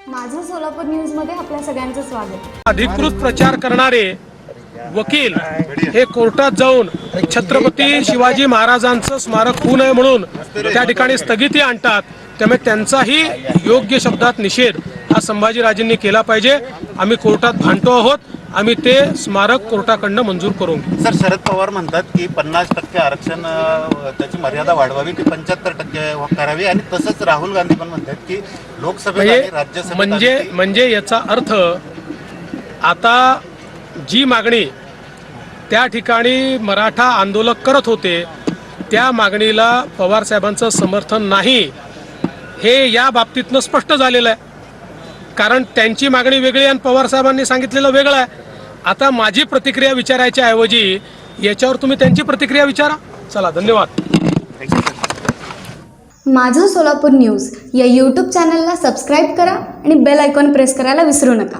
सोलापूर न्यूजमध्ये आपल्या सगळ्यांचं स्वागत. अधिकृत प्रचार करणारे वकील हे कोर्टात जाऊन छत्रपती शिवाजी महाराजांचं स्मारक होऊ नये म्हणून त्या ठिकाणी स्थगिती आणतात. त्यामुळे त्यांचाही योग्य शब्दात निषेध. हा संभाजीराजेंनी केला पाहिजे. आम्ही कोर्टात भांडतो आहोत. आम्ही ते स्मारक कोर्टाकडनं मंजूर करून सर शरद पवार म्हणतात की पन्नास टक्के आरक्षण त्याची मर्यादा वाढवावी ती पंच्याहत्तर टक्के करावी. आणि तसंच राहुल गांधी पण म्हणतात की लोकसभेत म्हणजे म्हणजे म्हणजे याचा अर्थ आता जी मागणी त्या ठिकाणी मराठा आंदोलक करत होते त्या मागणीला पवार साहेबांचं समर्थन नाही हे या बाबतीतनं स्पष्ट झालेलं आहे. कारण त्यांची मागणी वेगळी आणि पवार साहेबांनी सांगितलेलं वेगळं आहे. आता माझी प्रतिक्रिया विचारायच्या ऐवजी याच्यावर तुम्ही त्यांची प्रतिक्रिया विचारा. चला धन्यवाद. माझं सोलापूर न्यूज या यूट्यूब चॅनलला सबस्क्राईब करा आणि बेल आयकॉन प्रेस करायला विसरू नका.